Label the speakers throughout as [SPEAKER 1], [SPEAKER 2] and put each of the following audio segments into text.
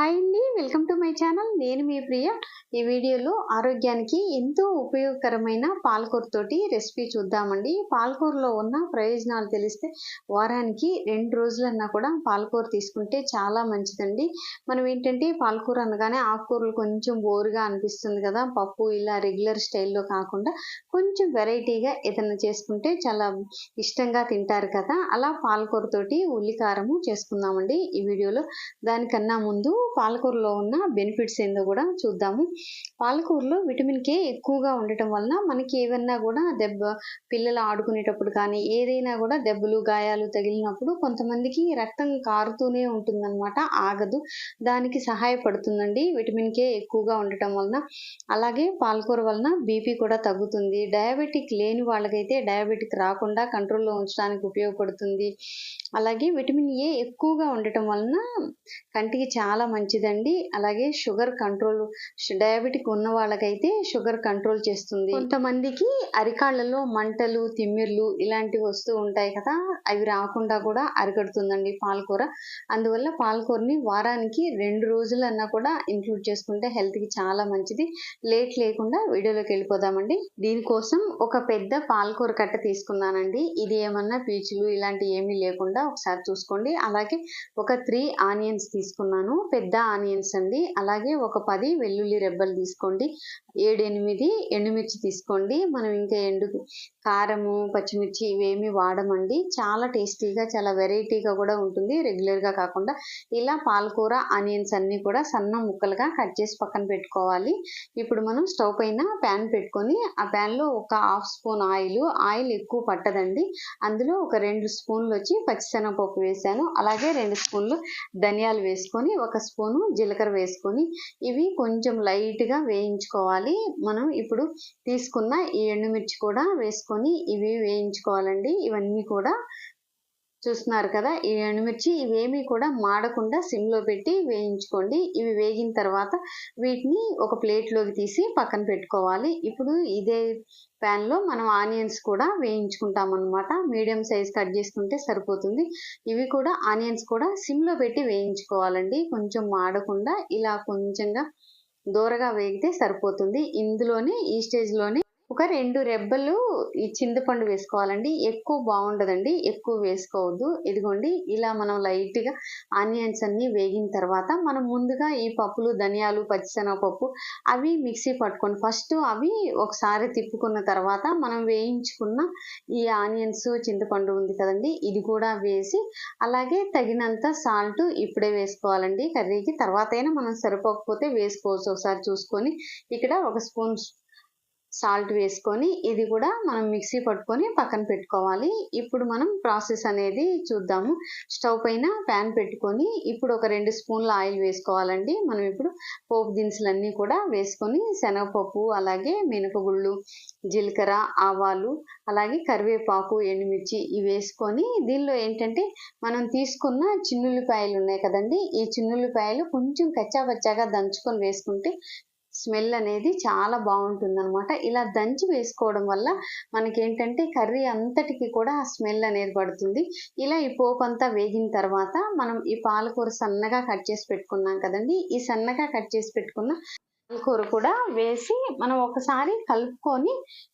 [SPEAKER 1] Hi అండి welcome to my channel నేను మీ ప్రియ. ఈ వీడియోలో ఆరోగ్యానికి ఎంతో ఉపయోగకరమైన పాలకూరతోటి రెసిపీ చూద్దామండి. పాలకూరలో ఉన్న ప్రయోజనాలు తెలిస్తే వారానికి రెండు రోజులన్నా కూడా పాలకూర తీసుకుంటే చాలా మంచిదండి. మనం ఏంటంటే పాలకూర అనగానే ఆకుకూరలు కొంచెం బోరుగా అనిపిస్తుంది కదా. పప్పు ఇలా రెగ్యులర్ స్టైల్లో కాకుండా కొంచెం వెరైటీగా ఏదైనా చేసుకుంటే చాలా ఇష్టంగా తింటారు కదా. అలా పాలకూరతోటి ఉల్లికారము చేసుకుందామండి ఈ వీడియోలో. దానికన్నా ముందు పాలకూరలో ఉన్న బెనిఫిట్స్ ఏందో కూడా చూద్దాము. పాలకూరలో విటమిన్ కే ఎక్కువగా ఉండటం వలన మనకి ఏమన్నా కూడా దెబ్బ పిల్లలు ఆడుకునేటప్పుడు కానీ ఏదైనా కూడా దెబ్బలు గాయాలు తగిలినప్పుడు కొంతమందికి రక్తం కారుతూనే ఉంటుందన్నమాట ఆగదు. దానికి సహాయపడుతుందండి విటమిన్ కే ఎక్కువగా ఉండటం వలన. అలాగే పాలకూర వలన బీపీ కూడా తగ్గుతుంది. డయాబెటిక్ లేని వాళ్ళకైతే డయాబెటిక్ రాకుండా కంట్రోల్లో ఉంచడానికి ఉపయోగపడుతుంది. అలాగే విటమిన్ ఏ ఎక్కువగా ఉండటం వలన కంటికి చాలా మంచిదండి. అలాగే షుగర్ కంట్రోల్ డయాబెటిక్ ఉన్న వాళ్ళకైతే షుగర్ కంట్రోల్ చేస్తుంది. కొంతమందికి అరికాళ్ళలో మంటలు తిమ్మిర్లు ఇలాంటివి వస్తూ ఉంటాయి కదా అవి రాకుండా కూడా అరికడుతుందండి పాలకూర. అందువల్ల పాలకూరని వారానికి రెండు రోజులన్నా కూడా ఇంక్లూడ్ చేసుకుంటే హెల్త్కి చాలా మంచిది. లేట్ లేకుండా వీడియోలోకి వెళ్ళిపోదామండి. దీనికోసం ఒక పెద్ద పాలకూర కట్ట తీసుకున్నానండి. ఇది ఏమన్నా పీచులు ఇలాంటి ఏమీ లేకుండా ఒకసారి చూసుకోండి. అలాగే ఒక త్రీ ఆనియన్స్ తీసుకున్నాను. పెద్ద ఆనియన్స్ అండి. అలాగే ఒక పది వెల్లుల్లి రెబ్బలు తీసుకోండి. ఏడెనిమిది ఎండుమిర్చి తీసుకోండి. మనం ఇంకా ఎండు కారము పచ్చిమిర్చి ఇవేమి వాడమండి. చాలా టేస్టీగా చాలా వెరైటీగా కూడా ఉంటుంది. రెగ్యులర్గా కాకుండా ఇలా పాలకూర ఆనియన్స్ అన్నీ కూడా సన్న ముక్కలుగా కట్ చేసి పక్కన పెట్టుకోవాలి. ఇప్పుడు మనం స్టవ్ పైన ప్యాన్ పెట్టుకొని ఆ ప్యాన్లో ఒక హాఫ్ స్పూన్ ఆయిల్ ఆయిల్ ఎక్కువ పట్టదండి. అందులో ఒక రెండు స్పూన్లు వచ్చి పచ్చిశనగపప్పు వేసాను. అలాగే రెండు స్పూన్లు ధనియాలు వేసుకొని ఒక స్పూను జీలకర్ర వేసుకొని ఇవి కొంచెం లైట్గా వేయించుకోవాలి. మనం ఇప్పుడు తీసుకున్న ఈ ఎండుమిర్చి కూడా వేసుకొని ఇవి వేయించుకోవాలండి. ఇవన్నీ కూడా చూస్తున్నారు కదా? ఈ ఎండుమిర్చి ఇవేమీ కూడా మాడకుండా సిమ్లో పెట్టి వేయించుకోండి. ఇవి వేగిన తర్వాత వీటిని ఒక ప్లేట్లోకి తీసి పక్కన పెట్టుకోవాలి. ఇప్పుడు ఇదే ప్యాన్లో మనం ఆనియన్స్ కూడా వేయించుకుంటాం అనమాట మీడియం సైజ్ కట్ చేసుకుంటే సరిపోతుంది. ఇవి కూడా ఆనియన్స్ కూడా సిమ్లో పెట్టి వేయించుకోవాలండి. కొంచెం మాడకుండా ఇలా కొంచెంగా దూరగా వేగితే సరిపోతుంది. ఇందులోనే ఈ స్టేజ్లోనే ఒక రెండు రెబ్బలు ఈ చింతపండు వేసుకోవాలండి. ఎక్కువ బాగుండదండి. ఎక్కువ వేసుకోవద్దు. ఇదిగోండి ఇలా మనం లైట్గా ఆనియన్స్ అన్నీ వేగిన తర్వాత మనం ముందుగా ఈ పప్పులు ధనియాలు పచ్చిశనగపప్పు అవి మిక్సీ పట్టుకొని ఫస్ట్ అవి ఒకసారి తిప్పుకున్న తర్వాత మనం వేయించుకున్న ఈ ఆనియన్స్ చింతపండు ఉంది కదండి ఇది కూడా వేసి అలాగే తగినంత సాల్ట్ ఇప్పుడే వేసుకోవాలండి కర్రీకి. తర్వాత అయినా మనం సరిపోకపోతే వేసుకోవచ్చు. ఒకసారి చూసుకొని ఇక్కడ ఒక స్పూన్ సాల్ట్ వేసుకొని ఇది కూడా మనం మిక్సీ పట్టుకొని పక్కన పెట్టుకోవాలి. ఇప్పుడు మనం ప్రాసెస్ అనేది చూద్దాము. స్టవ్ పైన ప్యాన్ పెట్టుకొని ఇప్పుడు ఒక రెండు స్పూన్ల ఆయిల్ వేసుకోవాలండి. మనం ఇప్పుడు పోపు దినుసులన్నీ కూడా వేసుకొని శనగపప్పు అలాగే మినపగుళ్ళు జీలకర్ర ఆవాలు అలాగే కరివేపాకు ఎండుమిర్చి ఇవి వేసుకొని దీనిలో ఏంటంటే మనం తీసుకున్న చిన్నుల్లిపాయలు ఉన్నాయి కదండి. ఈ చిన్నుల్లిపాయలు కొంచెం కచ్చాపచ్చాగా దంచుకొని వేసుకుంటే స్మెల్ అనేది చాలా బాగుంటుంది అనమాట ఇలా దంచి వేసుకోవడం వల్ల మనకేంటంటే కర్రీ అంతటికి కూడా ఆ స్మెల్ అనేది పడుతుంది. ఇలా ఈ పోపు అంతా వేగిన తర్వాత మనం ఈ పాలకూర సన్నగా కట్ చేసి పెట్టుకున్నాం కదండి. ఈ సన్నగా కట్ చేసి పెట్టుకున్న పాలకూర కూడా వేసి మనం ఒకసారి కలుపుకొని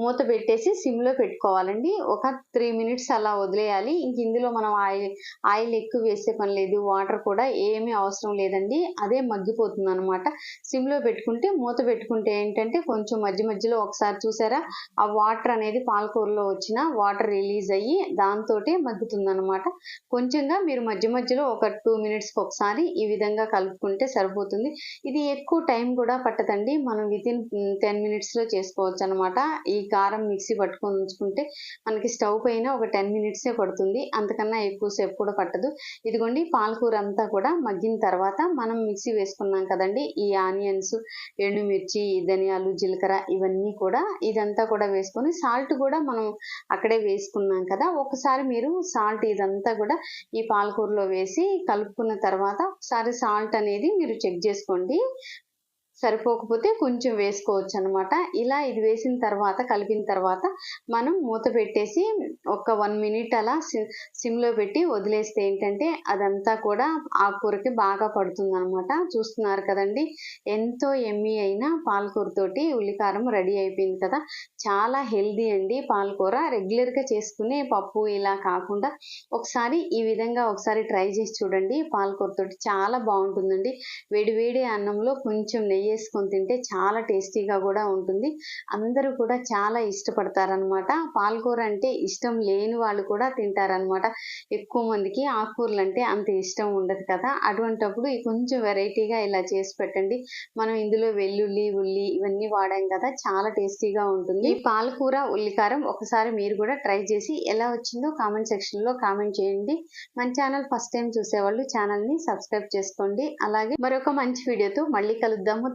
[SPEAKER 1] మూత పెట్టేసి సిమ్లో పెట్టుకోవాలండి. ఒక త్రీ మినిట్స్ అలా వదిలేయాలి. ఇంక ఇందులో మనం ఆయిల్ ఆయిల్ ఎక్కువ వేసే పని లేదు. వాటర్ కూడా ఏమీ అవసరం లేదండి. అదే మగ్గిపోతుంది అనమాట సిమ్లో పెట్టుకుంటే మూత పెట్టుకుంటే ఏంటంటే కొంచెం మధ్య మధ్యలో ఒకసారి చూసారా? ఆ వాటర్ అనేది పాలకూరలో వచ్చిన వాటర్ రిలీజ్ అయ్యి దాంతో మగ్గుతుంది అనమాట కొంచెంగా మీరు మధ్య మధ్యలో ఒక టూ మినిట్స్కి ఒకసారి ఈ విధంగా కలుపుకుంటే సరిపోతుంది. ఇది ఎక్కువ టైం కూడా పట్టదండి. మనం వితిన్ టెన్ మినిట్స్లో చేసుకోవచ్చు అనమాట ఈ కారం మిక్సీ పట్టుకొని ఉంచుకుంటే మనకి స్టవ్ పైన ఒక టెన్ మినిట్సే పడుతుంది. అంతకన్నా ఎక్కువసేపు కూడా పట్టదు. ఇదిగోండి పాలకూర అంతా కూడా మగ్గిన తర్వాత మనం మిక్సీ వేసుకున్నాం కదండి. ఈ ఆనియన్స్ ఎండుమిర్చి ధనియాలు జీలకర్ర ఇవన్నీ కూడా ఇదంతా కూడా వేసుకొని సాల్ట్ కూడా మనం అక్కడే వేసుకున్నాం కదా. ఒకసారి మీరు సాల్ట్ ఇదంతా కూడా ఈ పాలకూరలో వేసి కలుపుకున్న తర్వాత ఒకసారి సాల్ట్ అనేది మీరు చెక్ చేసుకోండి. సరిపోకపోతే కొంచెం వేసుకోవచ్చు అనమాట ఇలా ఇది వేసిన తర్వాత కలిపిన తర్వాత మనం మూత పెట్టేసి ఒక వన్ మినిట్ అలా సి- సిమ్లో పెట్టి వదిలేస్తే ఏంటంటే అదంతా కూడా ఆకుకూరకి బాగా పడుతుంది అనమాట చూస్తున్నారు కదండి ఎంతో ఎమ్మి అయిన పాలకూరతోటి ఉల్లికారం రెడీ అయిపోయింది కదా. చాలా హెల్దీ అండి పాలకూర. రెగ్యులర్గా చేసుకునే పప్పు ఇలా కాకుండా ఒకసారి ఈ విధంగా ఒకసారి ట్రై చేసి చూడండి. పాలకూరతోటి చాలా బాగుంటుందండి. వేడి వేడి అన్నంలో కొంచెం నెయ్యి వేసుకొని తింటే చాలా టేస్టీగా కూడా ఉంటుంది. అందరూ కూడా చాలా ఇష్టపడతారనమాట పాలకూర అంటే ఇష్టం లేని వాళ్ళు కూడా తింటారనమాట ఎక్కువ మందికి ఆకుకూరలు అంటే అంత ఇష్టం ఉండదు కదా. అటువంటప్పుడు కొంచెం వెరైటీగా ఇలా చేసి పెట్టండి. మనం ఇందులో వెల్లుల్లి ఉల్లి ఇవన్నీ వాడాం కదా చాలా టేస్టీగా ఉంటుంది. ఈ పాలకూర ఉల్లికారం ఒకసారి మీరు కూడా ట్రై చేసి ఎలా వచ్చిందో కామెంట్ సెక్షన్లో కామెంట్ చేయండి. మన ఛానల్ ఫస్ట్ టైం చూసేవాళ్ళు ఛానల్ని సబ్స్క్రైబ్ చేసుకోండి. అలాగే మరొక మంచి వీడియోతో మళ్ళీ కలుద్దాము.